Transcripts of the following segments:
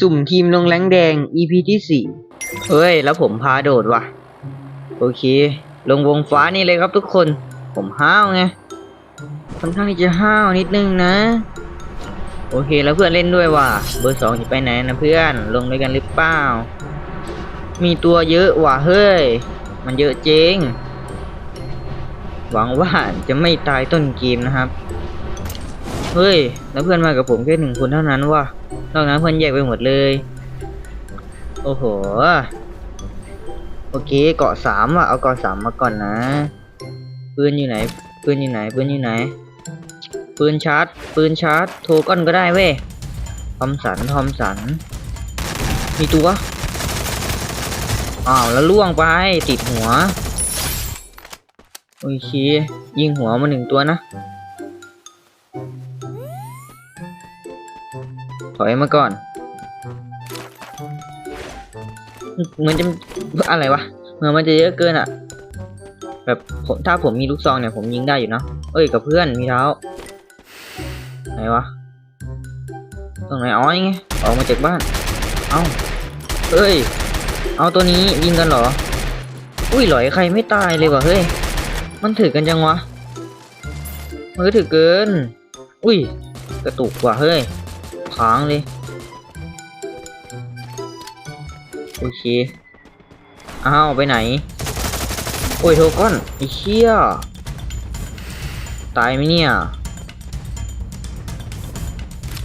สุ่มทีมลงแรงแดง EP ที่สี่เฮ้ย แล้วผมพาโดดว่ะ โอเค ลงวงฟ้านี่เลยครับทุกคน ผมห้าวไง ค่อนข้างที่จะห้าวนิดนึงนะ โอเคแล้วเพื่อนเล่นด้วยว่ะ เบอร์สองจะไปไหนนะเพื่อน ลงด้วยกันหรือเปล่า มีตัวเยอะว่ะเฮ้ย มันเยอะจริง หวังว่าจะไม่ตายต้นเกมนะครับ เฮ้ย แล้วเพื่อนมากับผมแค่หนึ่งคนเท่านั้นว่ะ นอกนั้นเพื่อนแยกไปหมดเลย โอ้โห โอเคเกาะสามว่ะ เอาเกาะสามมาก่อนนะ ปืนอยู่ไหน ปืนอยู่ไหน ปืนอยู่ไหน ปืนชาร์จ ปืนชาร์จ โทรก้อนก็ได้เว้ย ทอมสัน ทอมสัน มีตัว อ้าวแล้วล่วงไป ติดหัว โอเค ยิงหัวมาหนึ่งตัวนะ ถอยมาก่อน เหมือนจะอะไรวะเหมือนมันจะเยอะเกินอะแบบผมถ้าผมมีลูกซองเนี่ยผมยิงได้อยู่เนอะเอ้ยกับเพื่อนมีเท้าไหนวะตรงไหนอ๋อยังไงออกมาจากบ้าน เอาเอ้ย เอาตัวนี้ยิงกันเหรอ อุ้ยหลอยใครไม่ตายเลยวะเฮ้ย มันถือกันจังวะมันก็ถือเกิน อุ้ย กระตุกว่ะเฮ้ย ค้างเลย โอเค อ้าว ไปไหน โอ้ยโทก้อนไอ้เชี่ยตายไหมเนี่ย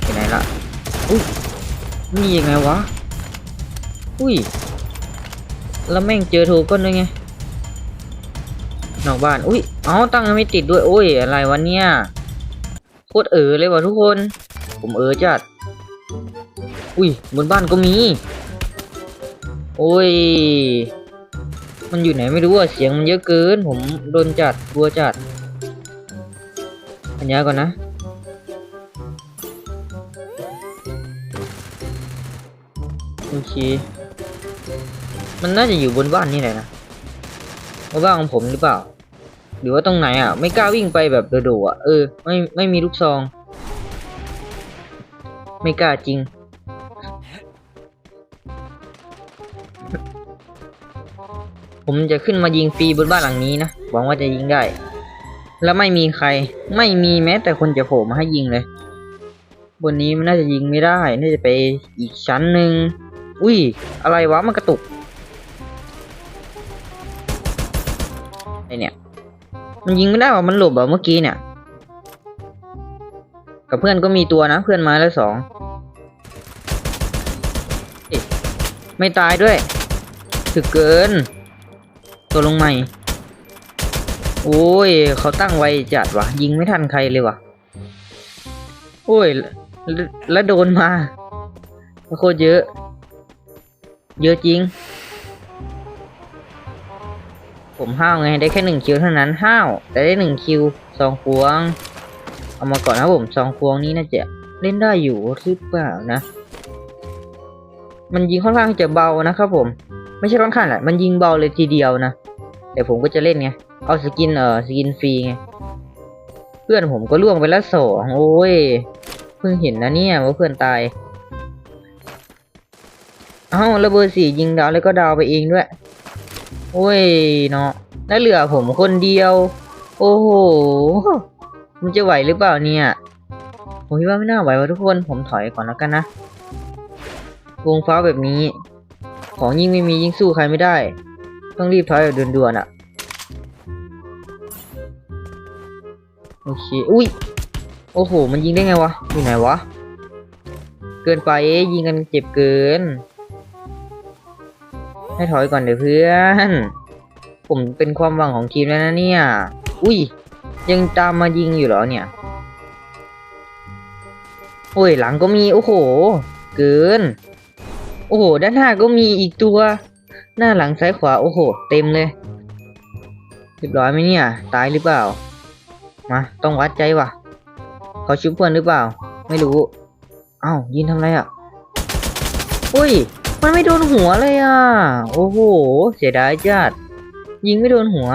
ไปไหนละอุ้ยนี่ยังไงวะ อุ้ย แล้วแม่งเจอโทก้อนด้วยไง นอกบ้าน อุ้ย เอ้าตั้งยังไม่ติดด้วย โอ้ย อะไรวะเนี่ยโคตรเออเลยวะทุกคน ผมเออจัด อุ้ยบนบ้านก็มี โอ้ย มันอยู่ไหนไม่รู้อะเสียงมันเยอะเกิน ผมโดนจัดกลัวจัดปัญญาก่อนนะ โอเค มันน่าจะอยู่บนบ้านนี่แหละนะบนบ้านของผมหรือเปล่า หรือว่าตรงไหนอะ ไม่กล้าวิ่งไปแบบโดดๆอะ เออ ไม่ ไม่มีลูกซอง ไม่กล้าจริง ผมจะขึ้นมายิงฟรีบนบ้านหลังนี้นะหวังว่าจะยิงได้ แล้วไม่มีใคร ไม่มีแม้แต่คนจะโผล่มาให้ยิงเลย บนนี้มันน่าจะยิงไม่ได้ น่าจะไปอีกชั้นหนึ่งอุ้ย อะไรวะมันกระตุกไอเนี่ย มันยิงไม่ได้หรอมันหลบแบบเมื่อกี้เนี่ย กับเพื่อนก็มีตัวนะ เพื่อนมาแล้วสองไม่ตายด้วย ถึกเกิน ตัวลงใหม่ โอ้ย เขาตั้งไวจัดวะยิงไม่ทันใครเลยวะโอ้ยแล้วแล้วโดนมาโคตรเยอะ เยอะจริง ผมห้าวไง ได้แค่หนึ่งคิวเท่านั้นห้าวแต่ได้หนึ่งคิวสองพวง เอามาก่อนนะผมสองพวงนี้น่าจะเล่นได้อยู่หรือเปล่านะ มันยิงค่อนข้างจะเบานะครับผม ไม่ใช่ค่อนข้างแหละมันยิงเบาเลยทีเดียวนะแต่ผมก็จะเล่นไง เอาสกินเออสกินฟรีไง เพื่อนผมก็ล่วงไปแล้วสองโอ้ย เพิ่งเห็นนะเนี่ยว่าเพื่อนตาย เอ้าระเบิดสี่ยิงดาวแล้วก็ดาวไปเองด้วย โอ้ยเนาะแล้วเหลือผมคนเดียว โอ้โห มันจะไหวหรือเปล่าเนี่ย ผมคิดว่าไม่น่าไหวว่ะทุกคน ผมถอยก่อนแล้วกันนะ วงฟ้าแบบนี้ ของยิ่งไม่มียิ่งสู้ใครไม่ได้ ต้องรีบถอยแบบด่วนๆอะ โอเค อุ้ย โอ้โห มันยิงได้ไงวะ อยู่ไหนวะ เกินไปยิงกันเจ็บเกิน ให้ถอยก่อนเดี๋ยวเพื่อน ผมเป็นความหวังของทีมแล้วนะเนี่ย อุ้ย ยังตามมายิงอยู่เหรอเนี่ย โอ้ย หลังก็มี โอ้โห เกิน โอ้โห ด้านหน้าก็มีอีกตัว หน้าหลังซ้ายขวา โอ้โห เต็มเลย เรียบร้อยไหมเนี่ย ตายหรือเปล่า มา ต้องวัดใจว่ะ เขาชุบเพื่อนหรือเปล่า ไม่รู้ เอ้ายินทำไรอะ อุ้ย มันไม่โดนหัวเลยอะ โอ้โห เสียดายจัด ยิงไม่โดนหัว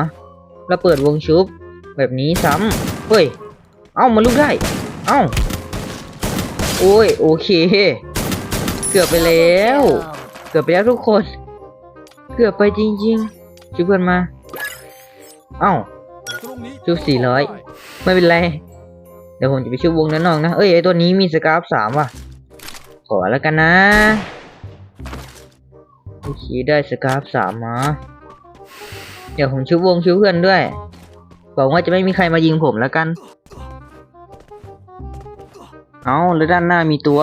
เราเปิดวงชุบ แบบนี้ซ้ำเฮ้ย เอ้ามันลุกได้ เอ้า โอ้ย โอเค เกือบไปแล้ว เกือบไปแล้วทุกคน เกือบไปจริงๆชุบเพื่อนมา เอ้าชุบ400ไม่เป็นไร เดี๋ยวผมจะไปชุบวงนั้นนอกนะ เอ้ยไอตัวนี้มีสกาฟสามว่ะ ขอแล้วกันนะโอเคได้สกาฟสามมา เดี๋ยวผมชุบวงชุบเพื่อนด้วยหวังว่าจะไม่มีใครมายิงผมแล้วกัน เอาแล้วด้านหน้ามีตัว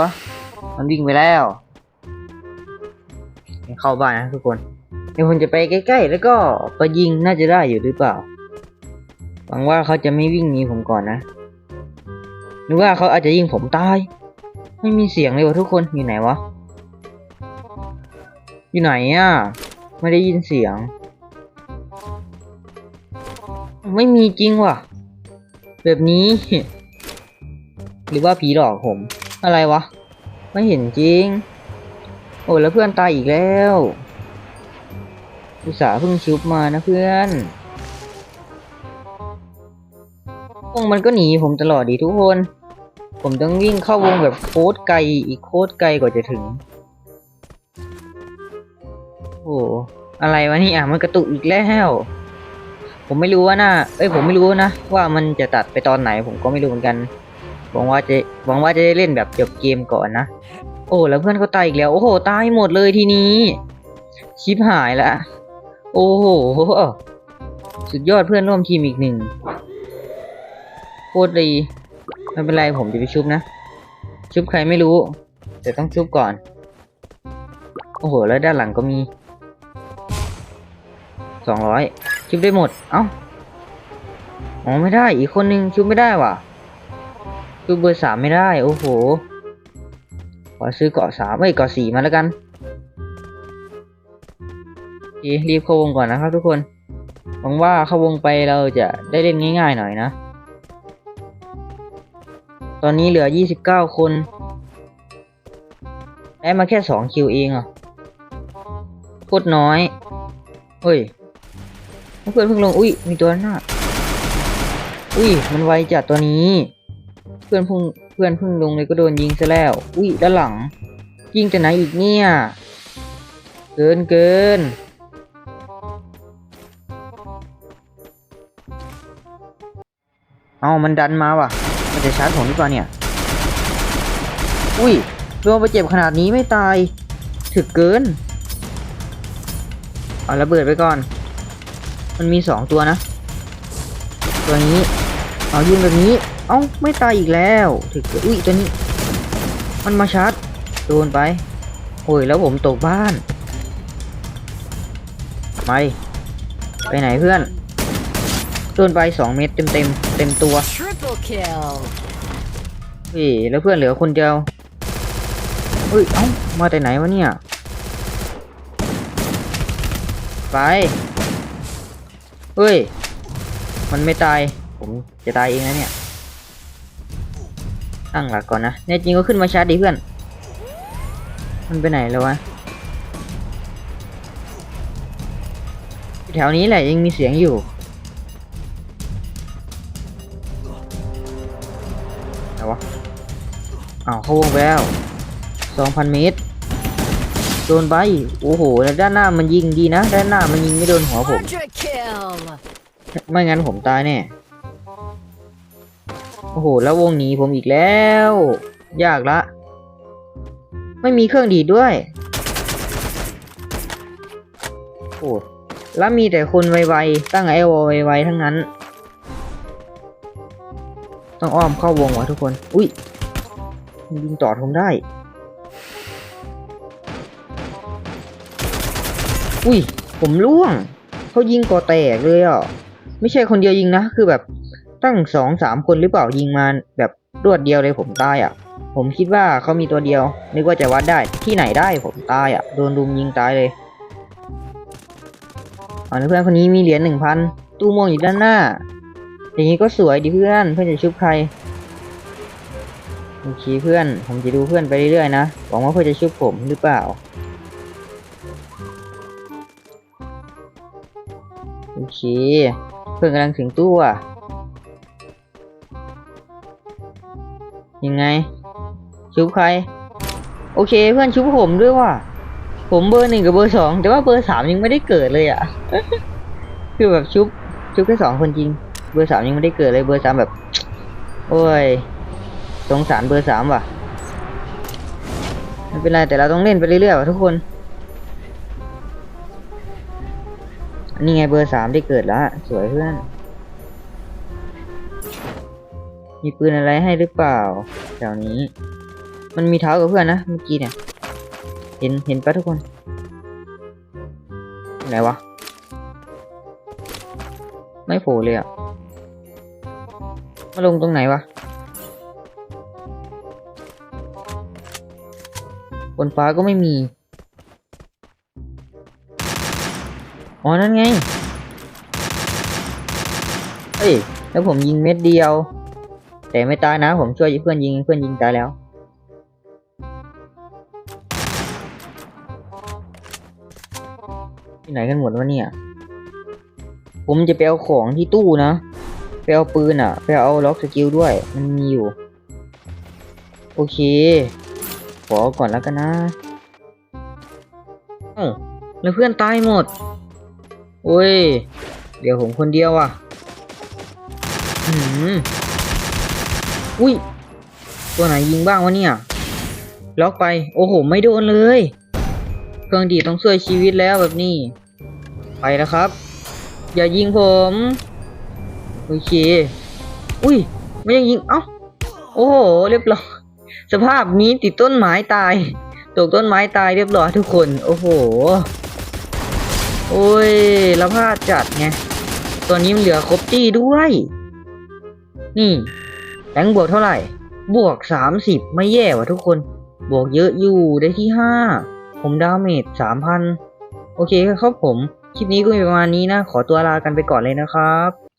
มันวิ่งไปแล้วเข้าบ้านนะทุกคนเดี๋ยวผมจะไปใกล้ๆ แล้วก็ไปยิงน่าจะได้อยู่หรือเปล่า หวังว่าเขาจะไม่วิ่งหนีผมก่อนนะหรือว่าเขาอาจจะยิงผมตาย ไม่มีเสียงเลยวะทุกคนอยู่ไหนวะ อยู่ไหนอะ ไม่ได้ยินเสียง ไม่มีจริงว่ะ แบบนี้ หรือว่าผีหลอกผม อะไรวะ ไม่เห็นจริง โอ้แล้วเพื่อนตายอีกแล้วอุตส่าห์เพิ่งชุบมานะเพื่อนวงมันก็หนีผมตลอดดีทุกคน ผมต้องวิ่งเข้าวงแบบโคตรไกลอีกโคตรไกลกว่าจะถึง โอ้อะไรวะนี่อะมันกระตุกอีกแล้ว ผมไม่รู้ว่าน่าเอ้ยผมไม่รู้นะ ว่ามันจะตัดไปตอนไหนผมก็ไม่รู้เหมือนกัน หวังว่าจะหวังว่าจะได้เล่นแบบจบเกมก่อนนะ โอ้แล้วเพื่อนก็ตายอีกแล้ว โอ้โหตายหมดเลยทีนี้ ชิปหายละ โอ้โห สุดยอดเพื่อนร่วมทีมอีกหนึ่งโคตรดีไม่เป็นไรผมจะไปชุบนะ ชุบใครไม่รู้ แต่ต้องชุบก่อน โอ้โห แล้วด้านหลังก็มีสองร้อยชุบได้หมด เอ้า อ๋อไม่ได้อีกคนนึงชุบไม่ได้ว่ะ ชุบเบอร์สามไม่ได้ โอ้โห ขอซื้อเกาะสามเอ้ยเกาะสี่มาแล้วกันโอเครีบเข้าวงก่อนนะครับทุกคน หวังว่าเข้าวงไปเราจะได้เล่นง่ายๆหน่อยนะ ตอนนี้เหลือยี่สิบเก้าคนได้มาแค่สองคิวเองอะโคตรน้อย เฮ้ย เพื่อนเพิ่งลง อุ้ย มีตัวหน้า อุ้ย มันไวจัดตัวนี้ พื่อนพิ่งเพื่อนพิ่งลงเลยก็โดนยิงซะแล้ว อุ้ยด้านหลัง ยิงจากไหนอีกเนี่ย เกินเกินเอามันดันมาว่ะ มันจะชาร์จผมหรือเปล่าเนี่ย อุ้ยโดนไปเจ็บขนาดนี้ไม่ตาย ถึกเกิน เอาระเบิดไปก่อน มันมีสองตัวนะ ตัวนี้ เอายิงแบบนี้ เอ้าไม่ตายอีกแล้วถึกเกินอุ้ยตัวนี้ มันมาชาร์จโดนไป โอ้ยแล้วผมตกบ้านไปไปไหนเพื่อนโดนไปสองเม็ดเต็มเต็มๆเต็มตัว Triple kill. เฮ้ยแล้วเพื่อนเหลือคนเดียวเฮ้ยเอ้ามาแต่ไหนวะเนี่ยไปเฮ้ย มันไม่ตาย ผมจะตายเองนะเนี่ย ตั้งหลักก่อนนะเนี่ยจริงก็ขึ้นมาชาร์จดิเพื่อน มันไปไหนแล้ววะ แถวนี้แหละยังมีเสียงอยู่ไหนวะอ้าวเข้าวงไปแล้วสองพันเมตร โดนไปโอ้โหแล้วด้านหน้ามันยิงดีนะ ด้านหน้ามันยิงไม่โดนหัวผม Quadra kill. ไม่งั้นผมตายแน่ โอ้โห แล้ววงหนีผมอีกแล้ว ยากละ ไม่มีเครื่องดีดด้วย โอ้แล้วมีแต่คนไวๆ ตั้งไอวอไวๆ ทั้งนั้น ต้องอ้อมเข้าวงวะทุกคน อุ้ยยิงต่อผมได้ อุ้ย ผมล่วง เขายิงก่อแตกเลยอะ ไม่ใช่คนเดียวยิงนะ คือแบบ ตั้งสองสามคนหรือเปล่ายิงมาแบบรวดเดียวเลยผมตายอะ ผมคิดว่าเขามีตัวเดียว นึกว่าจะวัดได้ที่ไหนได้ผมตายอะโดนรุมยิงตายเลยอ๋อเพื่อนคนนี้มีเหรียญหนึ่งพันตู้ม่วงอยู่ด้านหน้า อย่างนี้ก็สวยดิเพื่อนเพื่อนจะชุบใครโอเคเพื่อน ผมจะดูเพื่อนไปเรื่อยๆนะหวังว่าเพื่อนจะชุบผมหรือเปล่าโอเคเพื่อนกำลังถึงตู้อะ ยังไง ชุบใคร โอเคเพื่อนชุบผมด้วยว่ะ ผมเบอร์หนึ่งกับเบอร์สองแต่ว่าเบอร์สามยังไม่ได้เกิดเลยอะ คือแบบชุบชุบแค่สองคนจริง เบอร์สามยังไม่ได้เกิดเลยเบอร์สามแบบ โอ้ยสงสารเบอร์สามว่ะไม่เป็นไรแต่เราต้องเล่นไปเรื่อยๆว่ะทุกคน นี่ไงเบอร์สามได้เกิดแล้วสวยเพื่อน มีปืนอะไรให้หรือเปล่า แถวนี้ มันมีเท้ากับเพื่อนนะเมื่อกี้เนี่ย เห็นเห็นปะทุกคนไหนวะ ไม่โผล่เลยอะมาลงตรงไหนวะ บนฟ้าก็ไม่มี อ๋อ นั่นไง เฮ้ย แล้วผมยิงเม็ดเดียว แต่ไม่ตายนะ ผมช่วยเพื่อนยิงเพื่อนยิงตายแล้ว ที่ไหนกันหมดวะเนี่ย ผมจะไปเอาของที่ตู้นะไปเอาปืนอะไปเอาล็อกสกิลด้วย มันมีอยู่ โอเค ขอก่อนแล้วกันนะเอ้าแล้วเพื่อนตายหมดโอ้ย เดี๋ยวผมคนเดียวอะ อืม อุ้ย ตัวไหนยิงบ้างวะเนี่ย ล็อกไป โอ้โห ไม่โดนเลย เครื่องดีต้องช่วยชีวิตแล้วแบบนี้ ไปแล้วครับ อย่ายิงผม โอเค อุ้ย ไม่ยังยิง เอ้า โอ้โห เรียบร้อย สภาพนี้ติดต้นไม้ตาย ตกต้นไม้ตายเรียบร้อยทุกคน โอ้โห โอ้ยล้วพลาดจัดไง ตัวนี้มันเหลือครบตี้ด้วย นี่ แรงบวกเท่าไหร่ บวกสามสิบไม่แย่ว่ะทุกคน บวกเยอะอยู่ได้ที่ห้าผมดาเมจสามพันโอเคครับผม คลิปนี้ก็มีประมาณนี้นะ ขอตัวลากันไปก่อนเลยนะครับ